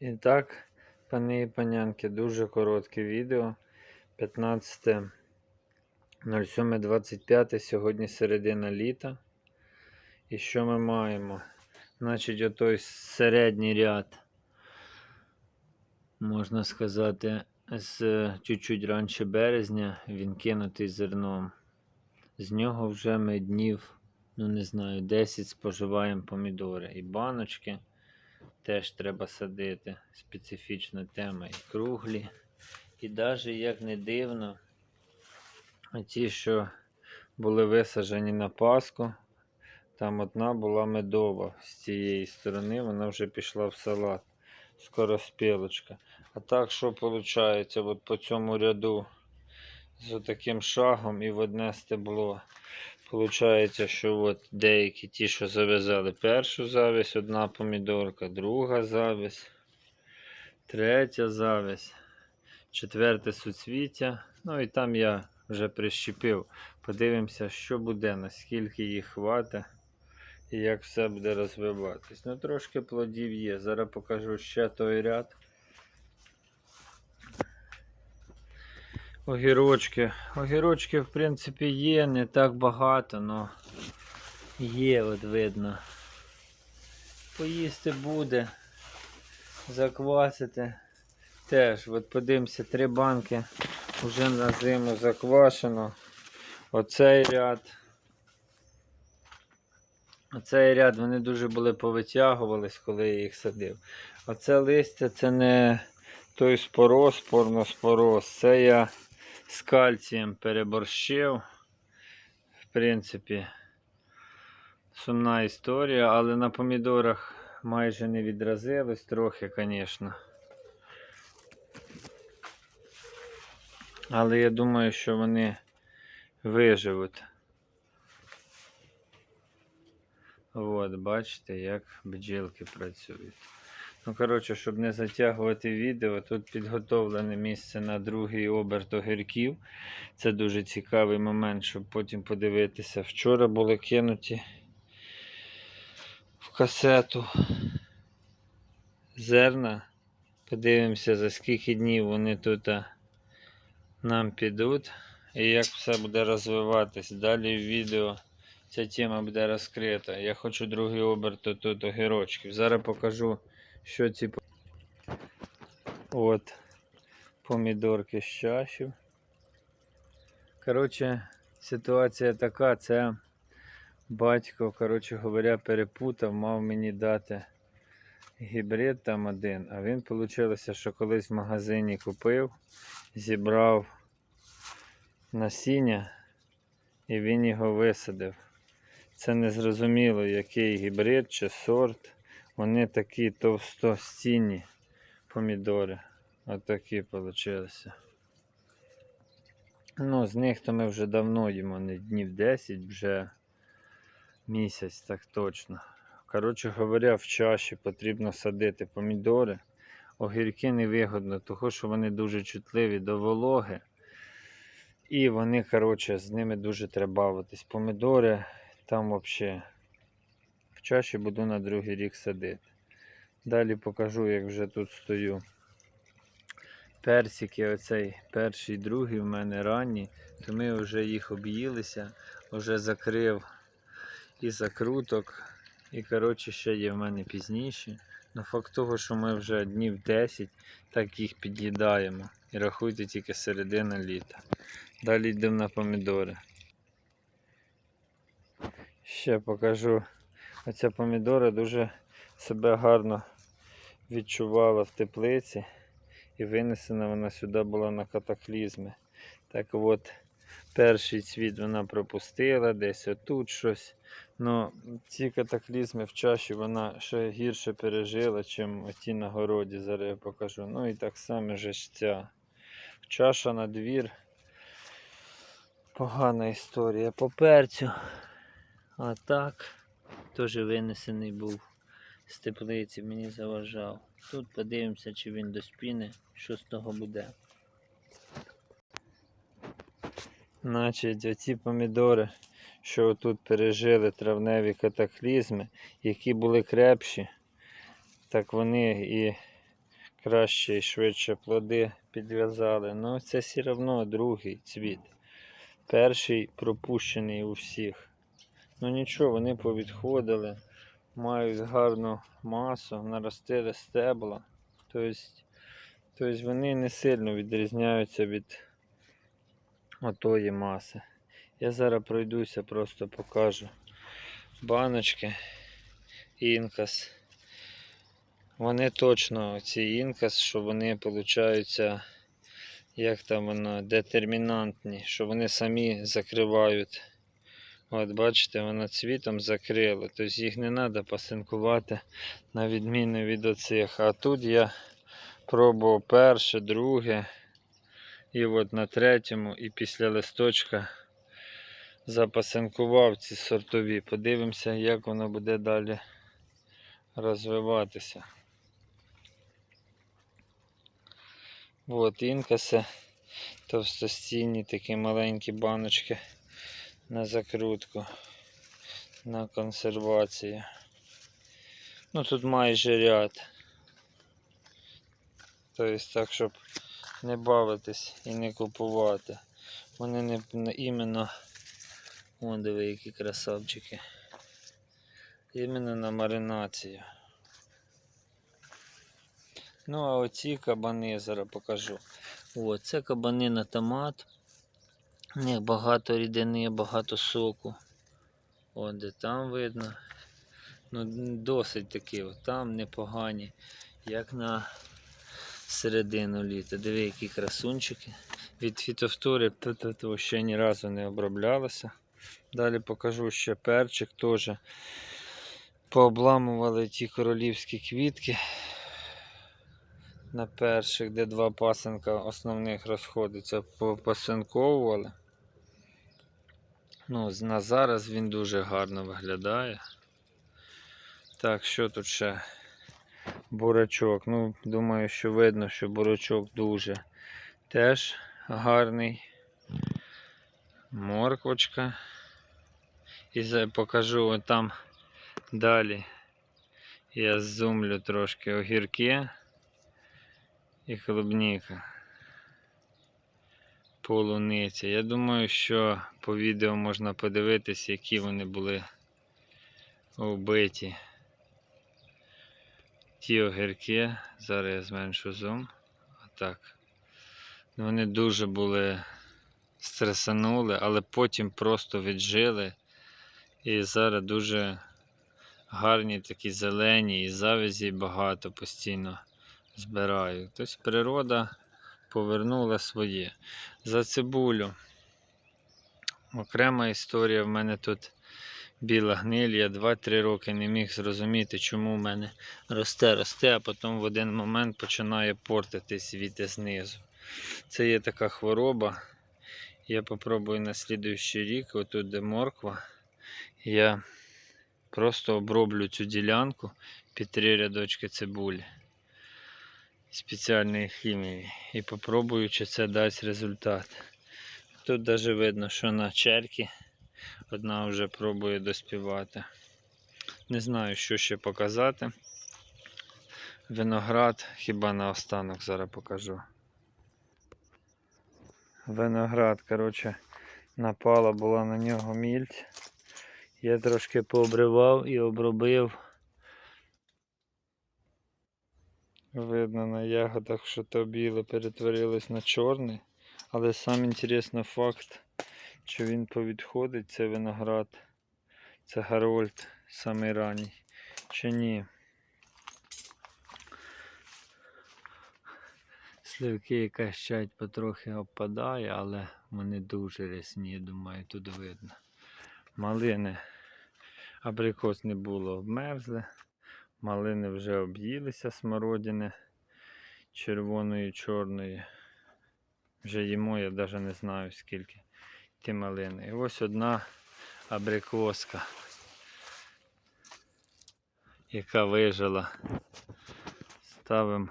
І так, пани і панянки, дуже коротке відео. 15.07.25, сьогодні середина літа. І що ми маємо? Значить, отой середній ряд, можна сказати, з чуть-чуть раніше березня він кинутий зерном. З нього вже ми днів, ну не знаю, 10 споживаємо помідори. І баночки теж треба садити. Специфічна тема. І круглі. І навіть, як не дивно, ті, що були висаджені на Пасху, там одна була медова з цієї сторони, вона вже пішла в салат. Скороспілочка. А так, що виходить, от по цьому ряду з таким шагом і в одне стебло. Получається, що от деякі ті, що зав'язали першу завість, одна помідорка, друга завість, третя завість, четверте суцвіття. Ну і там я вже прищепив. Подивимося, що буде, наскільки їх хватить і як все буде розвиватись. Ну, трошки плодів є. Зараз покажу ще той ряд. Огірочки. Огірочки, в принципі, є, не так багато, але є, от видно. Поїсти буде. Заквасити. Теж, от подивимося, три банки вже на зиму заквашено. Оцей ряд. Оцей ряд вони дуже були повитягувались, коли я їх садив. Оце листя це не той спороз, порноспороз. Це я з кальцієм переборщив. В принципі, сумна історія, але на помідорах майже не відразилось трохи, звісно. Але я думаю, що вони виживуть. От, бачите, як бджілки працюють. Ну, коротше, щоб не затягувати відео, тут підготовлене місце на другий оберт огірків. Це дуже цікавий момент, щоб потім подивитися. Вчора були кинуті в касету зерна. Подивимося, за скільки днів вони тут нам підуть і як все буде розвиватись. Далі в відео ця тема буде розкрита. Я хочу другий оберт тут огірочків. Зараз покажу, що ці От помідорки з чашів. Коротше, ситуація така, це батько, коротше говоря, перепутав, мав мені дати гібрид там один, а він вийшло, що колись в магазині купив, зібрав насіння і він його висадив. Це незрозуміло, який гібрид чи сорт. Вони такі товстостінні помідори. Отакі вийшли. Ну, з них то ми вже давно їмо, не днів 10, вже місяць, так точно. Коротше говоря, в чаші потрібно садити помідори. Огірки невигодно, тому що вони дуже чутливі до вологи. І вони, коротше, з ними дуже треба бавитись. Помідори там взагалі чаші буду на другий рік садити. Далі покажу, як вже тут стою. Персики, оцей перший, другий в мене ранні, то ми вже їх об'їлися, вже закрив і закруток. І коротше ще є в мене пізніші. Ну факт того, що ми вже днів 10 так їх під'їдаємо. І рахуйте тільки середина літа. Далі йдемо на помідори. Ще покажу. Оця помідора дуже себе гарно відчувала в теплиці. І винесена вона сюди була на катаклізми. Так от, перший цвіт вона пропустила, десь отут щось. Ну, ці катаклізми в чаші вона ще гірше пережила, чим оті на городі. Зараз я покажу. Ну і так само ж ця чаша на двір. Погана історія по перцю. А так, теж винесений був з теплиці, мені заважав. Тут подивимося, чи він доспіне, що з того буде. Значить, оці помідори, що тут пережили травневі катаклізми, які були крепші, так вони і краще і швидше плоди підв'язали. Ну, це все одно другий цвіт. Перший пропущений у всіх. Ну нічого, вони повідходили, мають гарну масу, наростили стебла. Тобто, тобто вони не сильно відрізняються від отої маси. Я зараз пройдуся, просто покажу баночки інкас. Вони точно, ці інкас, що вони получаються, як там воно, детермінантні, що вони самі закривають. От бачите, воно цвітом закрило. Тобто їх не треба пасинкувати на відміну від оцих. А тут я пробував перше, друге. І от на третьому, і після листочка запасинкував ці сортові. Подивимося, як воно буде далі розвиватися. От інкаси товстостінні, такі маленькі баночки на закрутку, на консервацію. Ну тут майже ряд. Тобто так, щоб не бавитись і не купувати. Вони не, не іменно, вон диви, які красавчики. Іменно на маринацію. Ну, а оці кабани я зараз покажу. О, це кабани на томат. У них багато рідини, багато соку. О, де там видно. Ну, досить такі, от там непогані. Як на середину літа. Диви, які красунчики. Від фітофтори то ще ні разу не оброблялося. Далі покажу ще перчик теж. Пообламували ті королівські квітки на перших, де два пасенка основних розходяться, попасинковували. Ну, на зараз він дуже гарно виглядає. Так, що тут ще? Бурачок. Ну, думаю, що видно, що бурачок дуже теж гарний. Морквочка. І покажу там далі. Я зумлю трошки огірки і клубніка. Полуниця. Я думаю, що по відео можна подивитись, які вони були вбиті. Ті огірки, зараз я зменшу зум. Отак. Ну, Вони дуже були стресанули, але потім просто віджили. І зараз дуже гарні такі зелені і завязі багато постійно збираю. Тобто природа повернула своє. За цибулю. Окрема історія в мене тут біла гниль. Я 2-3 роки не міг зрозуміти, чому в мене росте, росте, а потім в один момент починає портитись від знизу. Це є така хвороба. Я попробую на слідуючий рік, отут де морква, я просто оброблю цю ділянку під три рядочки цибулі спеціальної хімії і попробую, чи це дасть результат. Тут навіть видно, що на черкі одна вже пробує доспівати. Не знаю, що ще показати. Виноград хіба наостанок зараз покажу. Виноград, коротше, напала була на нього мільць. Я трошки пообривав і обробив. Видно на ягодах, що то біле перетворилось на чорне. Але сам інтересний факт, що він повідходить, це виноград. Це Гарольд самий ранній. Чи ні? Сливки якась чать потрохи опадає, але вони дуже рясні, думаю, тут видно. Малини абрикос не було обмерзли. Малини вже об'їлися смородини червоної, чорної. Вже їмо, я навіть не знаю скільки ті малини. І ось одна абрикоска, яка вижила. Ставимо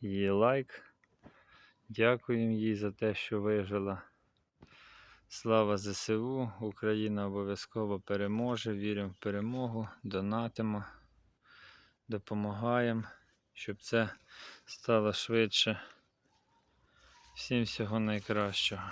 їй лайк. Дякуємо їй за те, що вижила. Слава ЗСУ! Україна обов'язково переможе. Віримо в перемогу, донатимо допомагаємо, щоб це стало швидше. Всім всього найкращого.